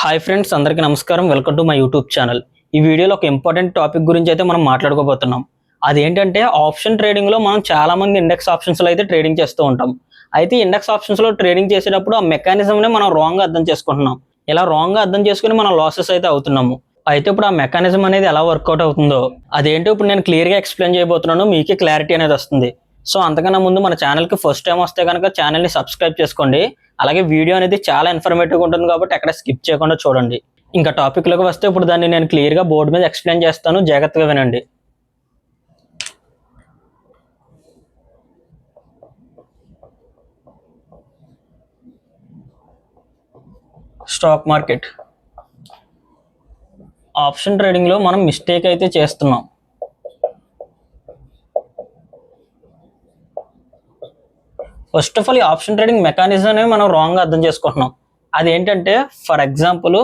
Hi friends అందరికీ నమస్కారం. Welcome to my YouTube channel ఈ వీడియోలో ఒక ఇంపార్టెంట్ టాపిక్ గురించి అయితే మనం మాట్లాడుకోబోతున్నాం. అదేంటంటే ఆప్షన్ ట్రేడింగ్లో మనం చాలామంది ఇండెక్స్ ఆప్షన్స్లో అయితే ట్రేడింగ్ చేస్తూ ఉంటాం. అయితే ఇండెక్స్ ఆప్షన్స్లో ట్రేడింగ్ చేసేటప్పుడు ఆ మెకానిజంనే మనం రాంగ్గా అర్థం చేసుకుంటున్నాం. ఇలా రాంగ్గా అర్థం చేసుకుని మనం లాసెస్ అయితే అవుతున్నాము. అయితే ఇప్పుడు ఆ మెకానిజం అనేది ఎలా వర్కౌట్ అవుతుందో అదేంటో ఇప్పుడు నేను క్లియర్గా ఎక్స్ప్లెయిన్ చేయబోతున్నాను. మీకే క్లారిటీ అనేది వస్తుంది. సో అంతకన్నా ముందు మన ఛానల్కి ఫస్ట్ టైం వస్తే కనుక ఛానల్ని సబ్స్క్రైబ్ చేసుకోండి. అలాగే వీడియో అనేది చాలా ఇన్ఫర్మేటివ్గా ఉంటుంది కాబట్టి ఎక్కడ స్కిప్ చేయకుండా చూడండి. ఇంకా టాపిక్లోకి వస్తే ఇప్పుడు దాన్ని నేను క్లియర్గా బోర్డు మీద ఎక్స్ప్లెయిన్ చేస్తాను. జాగ్రత్తగా వినండి. Stock market. ఆప్షన్ ట్రేడింగ్లో మనం మిస్టేక్ అయితే చేస్తున్నాం. ఫస్ట్ ఆఫ్ ఆల్ ఈ ఆప్షన్ ట్రేడింగ్ మెకానిజం అనేది మనం రాంగ్గా అర్థం చేసుకుంటున్నాం. అది ఏంటంటే ఫర్ ఎగ్జాంపుల్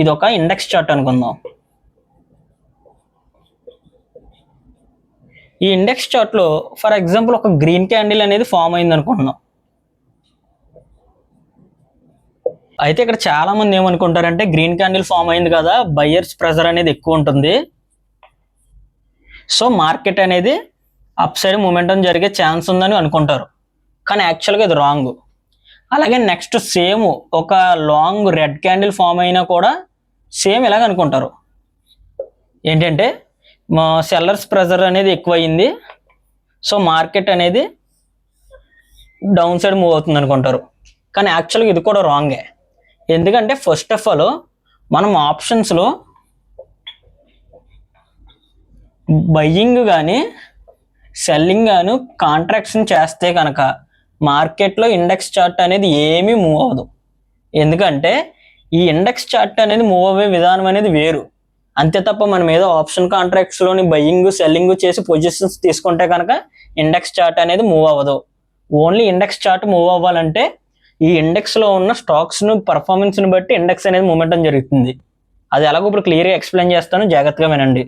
ఇది ఒక ఇండెక్స్ చార్ట్ అనుకుందాం. ఈ ఇండెక్స్ చార్ట్లో ఫర్ ఎగ్జాంపుల్ ఒక గ్రీన్ క్యాండిల్ అనేది ఫామ్ అయింది అనుకుంటున్నాం. అయితే ఇక్కడ చాలా మంది ఏమనుకుంటారంటే గ్రీన్ క్యాండిల్ ఫామ్ అయింది కదా బయ్యర్స్ ప్రెజర్ అనేది ఎక్కువ ఉంటుంది. సో మార్కెట్ అనేది అప్ సైడ్ మూమెంటం జరిగే ఛాన్స్ ఉందని అనుకుంటారు. కానీ యాక్చువల్గా ఇది రాంగ్. అలాగే నెక్స్ట్ సేమ్ ఒక లాంగ్ రెడ్ క్యాండిల్ ఫామ్ అయినా కూడా సేమ్ ఇలాగ అనుకుంటారు. ఏంటంటే మా సెల్లర్స్ ప్రెజర్ అనేది ఎక్కువయింది. సో మార్కెట్ అనేది డౌన్ సైడ్ మూవ్ అవుతుంది అనుకుంటారు. కానీ యాక్చువల్గా ఇది కూడా రాంగే. ఎందుకంటే ఫస్ట్ ఆఫ్ ఆల్ మనం ఆప్షన్స్లో బయ్యింగ్ కానీ సెల్లింగ్ గాను కాంట్రాక్షన్ చేస్తే కనుక మార్కెట్లో ఇండెక్స్ చార్ట్ అనేది ఏమీ మూవ్ అవ్వదు. ఎందుకంటే ఈ ఇండెక్స్ చార్ట్ అనేది మూవ్ అవ్వే విధానం అనేది వేరు. అంతే తప్ప మనం ఏదో ఆప్షన్ కాంట్రాక్ట్స్లోని బయ్యింగ్ సెల్లింగ్ చేసి పొజిషన్స్ తీసుకుంటే కనుక ఇండెక్స్ చార్ట్ అనేది మూవ్ అవ్వదు. ఓన్లీ ఇండెక్స్ చార్ట్ మూవ్ అవ్వాలంటే ఈ ఇండెక్స్లో ఉన్న స్టాక్స్ను పర్ఫార్మెన్స్ని బట్టి ఇండెక్స్ అనేది మూమెంటం జరుగుతుంది. అది ఎలాగో ఇప్పుడు క్లియర్గా ఎక్స్ప్లెయిన్ చేస్తాను. జాగ్రత్తగా వినండి.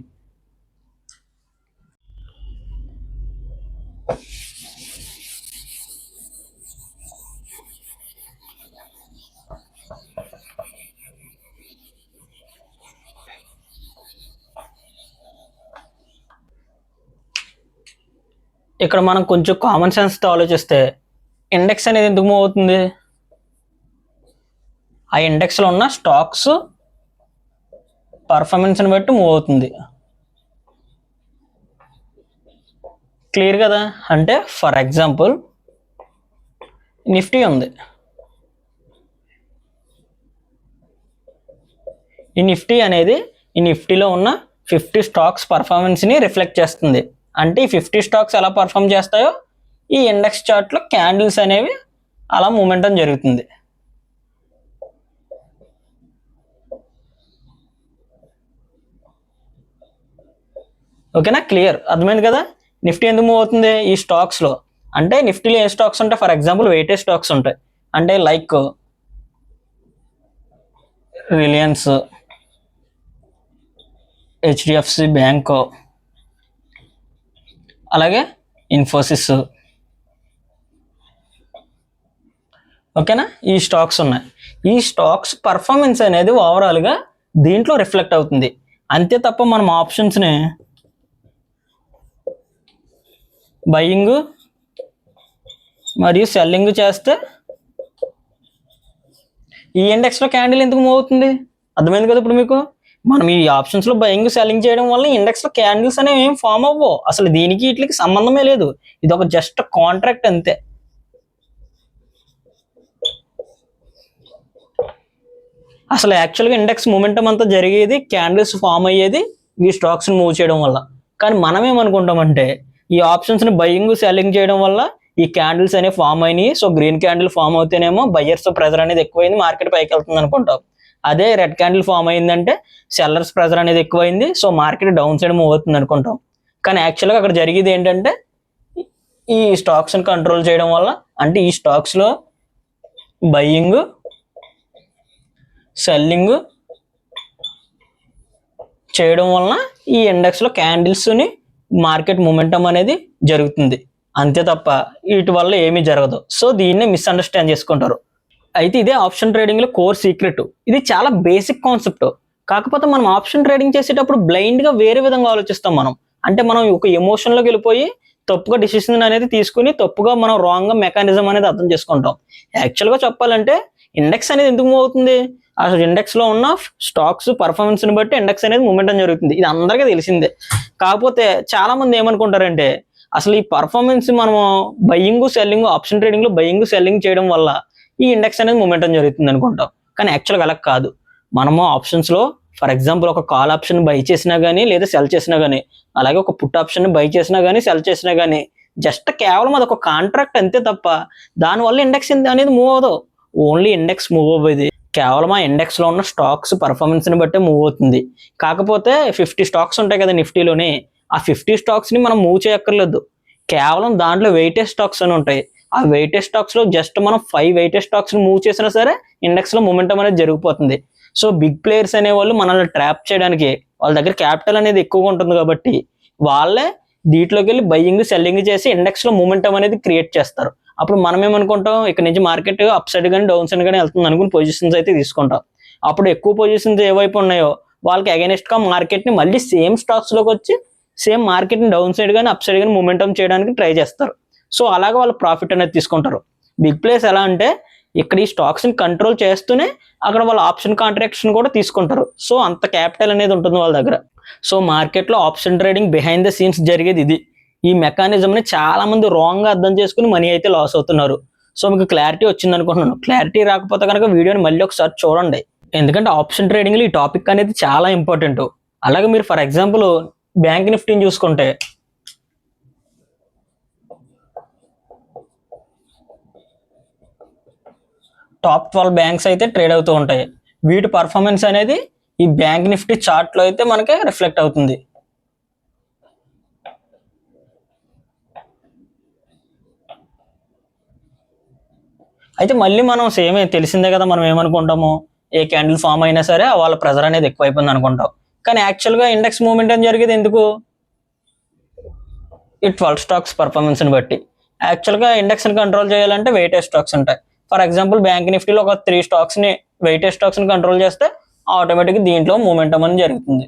ఇక్కడ మనం కొంచెం కామన్ సెన్స్తో ఆలోచిస్తే ఇండెక్స్ అనేది ఎందుకు మూవ్ అవుతుంది? ఆ ఇండెక్స్లో ఉన్న స్టాక్స్ పర్ఫార్మెన్స్ని బట్టి మూవ్ అవుతుంది. క్లియర్ కదా? అంటే ఫర్ ఎగ్జాంపుల్ నిఫ్టీ ఉంది. ఈ నిఫ్టీ అనేది ఈ నిఫ్టీలో ఉన్న ఫిఫ్టీ స్టాక్స్ పర్ఫార్మెన్స్ని రిఫ్లెక్ట్ చేస్తుంది. అంటే ఈ ఫిఫ్టీ స్టాక్స్ ఎలా పర్ఫామ్ చేస్తాయో ఈ ఇండెక్స్ చార్ట్లో క్యాండిల్స్ అనేవి అలా మూమెంటం జరుగుతుంది. ఓకేనా క్లియర్ అర్థమైంది కదా? నిఫ్టీ ఎందుకు మూవ్ అవుతుంది? ఈ స్టాక్స్లో అంటే నిఫ్టీలో ఏ స్టాక్స్ ఉంటాయి? ఫర్ ఎగ్జాంపుల్ వెయిటేజ్ స్టాక్స్ ఉంటాయి. అంటే లైక్ రిలయన్స్ హెచ్డిఎఫ్సి బ్యాంకు అలాగే ఇన్ఫోసిస్. ఓకేనా? ఈ స్టాక్స్ ఉన్నాయి. ఈ స్టాక్స్ పర్ఫార్మెన్స్ అనేది ఓవరాల్గా దీంట్లో రిఫ్లెక్ట్ అవుతుంది. అంతే తప్ప మనం ఆప్షన్స్ని బయ్యింగ్ మరియు సెల్లింగ్ చేస్తే ఈ ఇండెక్స్లో క్యాండిల్ ఎందుకు మూవ్ అవుతుంది? అర్థమైంది కదా ఇప్పుడు మీకు? మనం ఈ ఆప్షన్స్లో భయంగా సెల్లింగ్ చేయడం వల్ల ఇండెక్స్లో క్యాండిల్స్ అనేవి ఏం ఫామ్ అవ్వవు. అసలు దీనికి వీటికి సంబంధమే లేదు. ఇది ఒక జస్ట్ కాంట్రాక్ట్ అంతే. అసలు యాక్చువల్గా ఇండెక్స్ మూమెంటం అంతా జరిగేది క్యాండిల్స్ ఫామ్ అయ్యేది ఈ స్టాక్స్ని మూవ్ చేయడం వల్ల. కానీ మనం ఏమనుకుంటామంటే ఈ ఆప్షన్స్ని బయ్యింగ్ సెల్లింగ్ చేయడం వల్ల ఈ క్యాండిల్స్ అనేవి ఫామ్ అయినాయి. సో గ్రీన్ క్యాండిల్ ఫామ్ అవుతేనేమో బయ్యర్స్ ప్రెజర్ అనేది ఎక్కువైంది మార్కెట్ పైకి వెళ్తుంది అనుకుంటాం అదే రెడ్ క్యాండిల్ ఫామ్ అయిందంటే సెల్లర్స్ ప్రెజర్ అనేది ఎక్కువైంది. So market down side move అవుతుంది అనుకుంటాం. కానీ యాక్చువల్గా అక్కడ జరిగేది ఏంటంటే ఈ స్టాక్స్ని కంట్రోల్ చేయడం వల్ల అంటే ఈ స్టాక్స్లో బయ్యింగ్ సెల్లింగ్ చేయడం వలన ఈ ఇండెక్స్లో క్యాండిల్స్ని మార్కెట్ మూమెంటం అనేది జరుగుతుంది. అంతే తప్ప వీటి వల్ల ఏమీ జరగదు. సో దీన్నే మిస్అండర్స్టాండ్ చేసుకుంటారు. అయితే ఇదే ఆప్షన్ ట్రేడింగ్లో కోర్ సీక్రెట్. ఇది చాలా బేసిక్ కాన్సెప్ట్. కాకపోతే మనం ఆప్షన్ ట్రేడింగ్ చేసేటప్పుడు బ్లైండ్గా వేరే విధంగా ఆలోచిస్తాం మనం. అంటే మనం ఒక ఎమోషన్లోకి వెళ్ళిపోయి తప్పుగా డిసిషన్ అనేది తీసుకుని తప్పుగా మనం రాంగ్గా మెకానిజం అనేది అర్థం చేసుకుంటాం. యాక్చువల్గా చెప్పాలంటే ఇండెక్స్ అనేది ఎందుకు మూవ్ అవుతుంది? అసలు ఇండెక్స్లో ఉన్న స్టాక్స్ పర్ఫార్మెన్స్ని బట్టి ఇండెక్స్ అనేది మూమెంటం జరుగుతుంది. ఇది అందరికీ తెలిసిందే. కాకపోతే చాలామంది ఏమనుకుంటారంటే అసలు ఈ పర్ఫార్మెన్స్ మనము బయ్యింగ్ సెల్లింగ్ ఆప్షన్ ట్రేడింగ్లో బయ్యింగ్ సెల్లింగ్ చేయడం వల్ల ఈ ఇండెక్స్ అనేది మూమెంటం జరుగుతుంది అనుకుంటాం. కానీ యాక్చువల్గా అలా కాదు. మనము ఆప్షన్స్లో ఫర్ ఎగ్జాంపుల్ ఒక కాల్ ఆప్షన్ బై చేసినా కానీ లేదా సెల్ చేసినా కానీ అలాగే ఒక పుట్ ఆప్షన్ బై చేసినా కానీ సెల్ చేసినా కానీ జస్ట్ కేవలం అది ఒక కాంట్రాక్ట్ అంతే తప్ప దానివల్ల ఇండెక్స్ అనేది మూవ్ అవ్వదు. ఓన్లీ ఇండెక్స్ మూవ్ అవ్వేది. కేవలం ఆ ఇండెక్స్లో ఉన్న స్టాక్స్ పర్ఫార్మెన్స్ని బట్టే మూవ్ అవుతుంది. కాకపోతే ఫిఫ్టీ స్టాక్స్ ఉంటాయి కదా నిఫ్టీలోనే ఆ ఫిఫ్టీ స్టాక్స్ని మనం మూవ్ చేయక్కర్లేదు. కేవలం దాంట్లో వెయిటేజ్ స్టాక్స్ అని ఉంటాయి. ఆ వెయిటేజ్ స్టాక్స్లో జస్ట్ మనం ఫైవ్ వెయిటేజ్ స్టాక్స్ మూవ్ చేసినా సరే ఇండెక్స్లో మూమెంటం అనేది జరిగిపోతుంది. సో బిగ్ ప్లేయర్స్ అనేవాళ్ళు మనల్ని ట్రాప్ చేయడానికి వాళ్ళ దగ్గర క్యాపిటల్ అనేది ఎక్కువగా ఉంటుంది కాబట్టి వాళ్ళే దీంట్లోకి వెళ్ళి బయ్యింగ్ సెల్లింగ్ చేసి ఇండెక్స్లో మూమెంటం అనేది క్రియేట్ చేస్తారు. అప్పుడు మనం ఏమనుకుంటాం? ఇక్కడ నుంచి మార్కెట్ అప్ సైడ్ కానీ డౌన్ సైడ్ కానీ వెళ్తుంది అనుకుని పొజిషన్స్ అయితే తీసుకుంటాం. అప్పుడు ఎక్కువ పొజిషన్స్ ఏవైపు ఉన్నాయో వాళ్ళకి అగైనెస్ట్గా మార్కెట్ని మళ్ళీ సేమ్ స్టాక్స్లోకి వచ్చి సేమ్ మార్కెట్ని డౌన్ సైడ్ కానీ అప్ సైడ్ కానీ మూమెంటం చేయడానికి ట్రై చేస్తారు. సో అలాగే వాళ్ళు ప్రాఫిట్ అనేది తీసుకుంటారు. బిగ్ ప్లేస్ ఎలా అంటే ఇక్కడ ఈ స్టాక్స్ని కంట్రోల్ చేస్తూనే అక్కడ వాళ్ళు ఆప్షన్ కాంట్రాక్షన్ కూడా తీసుకుంటారు. సో అంత క్యాపిటల్ అనేది ఉంటుంది వాళ్ళ దగ్గర. సో మార్కెట్లో option trading behind the scenes జరిగేది ఇది. ఈ మెకానిజంని చాలామంది చాలా మంది అర్థం చేసుకుని మనీ అయితే లాస్ అవుతున్నారు. సో మీకు క్లారిటీ వచ్చింది అనుకుంటున్నాను. క్లారిటీ రాకపోతే కనుక వీడియోని మళ్ళీ ఒకసారి చూడండి. ఎందుకంటే ఆప్షన్ ట్రేడింగ్లో ఈ టాపిక్ అనేది చాలా ఇంపార్టెంట్ అలాగే మీరు ఫర్ ఎగ్జాంపుల్ బ్యాంక్ నిఫ్టీని చూసుకుంటే టాప్ ట్వెల్వ్ బ్యాంక్స్ అయితే ట్రేడ్ అవుతూ ఉంటాయి. వీటి పర్ఫార్మెన్స్ అనేది ఈ బ్యాంక్ నిఫ్టీ చార్ట్లో అయితే మనకి రిఫ్లెక్ట్ అవుతుంది. అయితే మళ్ళీ మనం సేమ్ తెలిసిందే కదా మనం ఏమనుకుంటాము? ఏ క్యాండిల్ ఫామ్ అయినా సరే వాళ్ళ ప్రెజర్ అనేది ఎక్కువైపోయింది అనుకుంటాం. కానీ యాక్చువల్గా ఇండెక్స్ మూవ్మెంట్ అని జరిగేది ఎందుకు? ఈ ట్వెల్వ్ స్టాక్స్ పర్ఫార్మెన్స్ని బట్టి. యాక్చువల్గా ఇండెక్స్ని కంట్రోల్ చేయాలంటే వెయిటేజ్ స్టాక్స్ ఉంటాయి. ఫర్ ఎగ్జాంపుల్ బ్యాంక్ నిఫ్టీలో ఒక త్రీ స్టాక్స్ని ని స్టాక్స్ని కంట్రోల్ చేస్తే ఆటోమేటిక్గా దీంట్లో మూమెంటం అని జరుగుతుంది.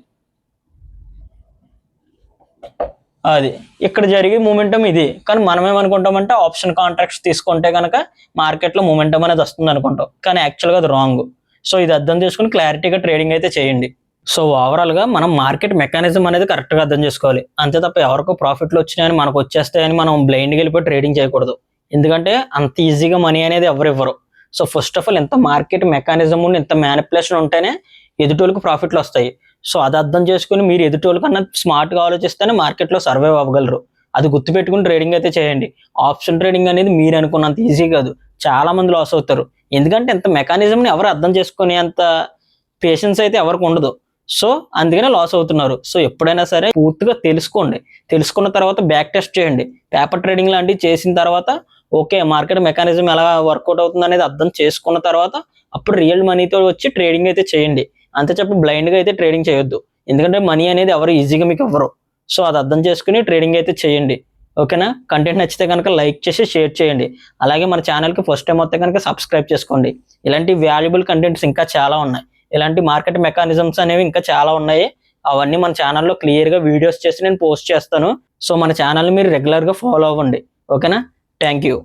అది. ఇక్కడ జరిగే మూమెంటం ఇది. కానీ మనం ఏమనుకుంటామంటే ఆప్షన్ కాంట్రాక్ట్స్ తీసుకుంటే కనుక మార్కెట్లో మూమెంటం అనేది వస్తుంది అనుకుంటాం. కానీ యాక్చువల్గా అది రాంగ్ సో ఇది అర్థం చేసుకుని క్లారిటీగా ట్రేడింగ్ అయితే చేయండి. సో ఓవరాల్గా మనం మార్కెట్ మెకానిజం అనేది కరెక్ట్గా అర్థం చేసుకోవాలి. అంతే తప్ప ఎవరికో ప్రాఫిట్లు వచ్చినాయని మనకు వచ్చేస్తాయని మనం బ్లైండ్కి వెళ్ళిపోయి ట్రేడింగ్ చేయకూడదు. ఎందుకంటే అంత ఈజీగా మనీ అనేది ఎవరు ఇవ్వరు. సో ఫస్ట్ ఆఫ్ ఆల్ ఇంత మార్కెట్ మెకానిజం ఉండి ఇంత మ్యానిపులేషన్ ఉంటేనే ఎదుటోళ్ళకి ప్రాఫిట్లు వస్తాయి. సో అది అర్థం చేసుకుని మీరు ఎదుటోళ్ళ కన్నా స్మార్ట్ ఆలోచిస్తేనే మార్కెట్లో సర్వైవ్ అవ్వగలరు. అది గుర్తుపెట్టుకుని ట్రేడింగ్ అయితే చేయండి. ఆప్షన్ ట్రేడింగ్ అనేది మీరు అనుకున్నంత ఈజీ కాదు. చాలా మంది లాస్ అవుతారు. ఎందుకంటే ఇంత మెకానిజంని ఎవరు అర్థం చేసుకునే అంత పేషెన్స్ అయితే ఎవరికి ఉండదు. సో అందుకనే లాస్ అవుతున్నారు. సో ఎప్పుడైనా సరే పూర్తిగా తెలుసుకోండి. తెలుసుకున్న తర్వాత బ్యాక్ టెస్ట్ చేయండి. పేపర్ ట్రేడింగ్ లాంటివి చేసిన తర్వాత ఓకే మార్కెట్ మెకానిజం ఎలా వర్కౌట్ అవుతుంది అనేది అర్థం చేసుకున్న తర్వాత అప్పుడు రియల్ మనీతో వచ్చి ట్రేడింగ్ అయితే చేయండి. అంతే చెప్పి బ్లైండ్గా అయితే ట్రేడింగ్ చేయొద్దు. ఎందుకంటే మనీ అనేది ఎవరు ఈజీగా మీకు ఇవ్వరు. సో అది అర్థం చేసుకుని ట్రేడింగ్ అయితే చేయండి. ఓకేనా? కంటెంట్ నచ్చితే కనుక లైక్ చేసి షేర్ చేయండి. అలాగే మన ఛానల్కి ఫస్ట్ టైం వస్తే కనుక సబ్స్క్రైబ్ చేసుకోండి. ఇలాంటి వాల్యుబుల్ కంటెంట్స్ ఇంకా చాలా ఉన్నాయి. ఇలాంటి మార్కెట్ మెకానిజమ్స్ అనేవి ఇంకా చాలా ఉన్నాయి. అవన్నీ మన ఛానల్లో క్లియర్గా వీడియోస్ చేసి నేను పోస్ట్ చేస్తాను. సో మన ఛానల్ మీరు రెగ్యులర్గా ఫాలో అవ్వండి. ఓకేనా? Thank you